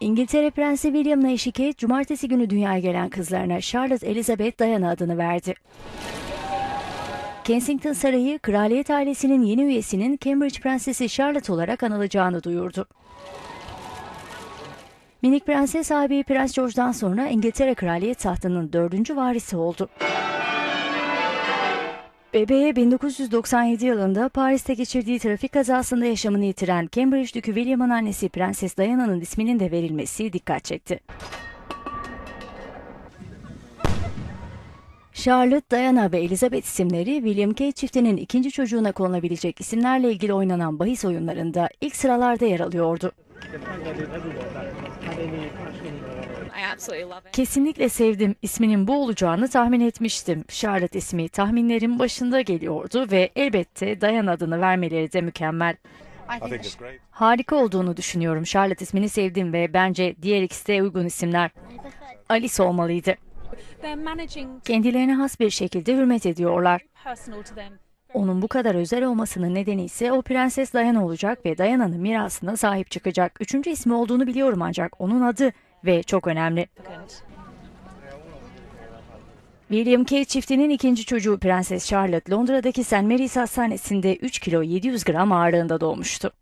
İngiltere Prensi William'la eşi Kate, cumartesi günü dünyaya gelen kızlarına Charlotte Elizabeth Diana adını verdi. Kensington Sarayı, kraliyet ailesinin yeni üyesinin Cambridge Prensesi Charlotte olarak anılacağını duyurdu. Minik prenses abi Prens George'dan sonra İngiltere kraliyet tahtının dördüncü varisi oldu. Bebeğe 1997 yılında Paris'te geçirdiği trafik kazasında yaşamını yitiren Cambridge Dükü William'ın annesi Prenses Diana'nın isminin de verilmesi dikkat çekti. Charlotte, Diana ve Elizabeth isimleri William Kate çiftinin ikinci çocuğuna konulabilecek isimlerle ilgili oynanan bahis oyunlarında ilk sıralarda yer alıyordu. I absolutely love it. Kesinlikle sevdim. İsminin bu olacağını tahmin etmiştim. Charlotte ismi tahminlerin başında geliyordu ve elbette Diana adını vermeleri de mükemmel. I I think think it's great. Harika olduğunu düşünüyorum. Charlotte ismini sevdim ve bence diğer ikisi de uygun isimler. Alice olmalıydı. Kendilerine has bir şekilde hürmet ediyorlar. Onun bu kadar özel olmasının nedeni ise o Prenses Diana olacak ve Diana'nın mirasına sahip çıkacak. Üçüncü ismi olduğunu biliyorum ancak onun adı ve çok önemli. William Kate çiftinin ikinci çocuğu Prenses Charlotte Londra'daki St. Mary's Hastanesi'nde 3 kilo 700 gram ağırlığında doğmuştu.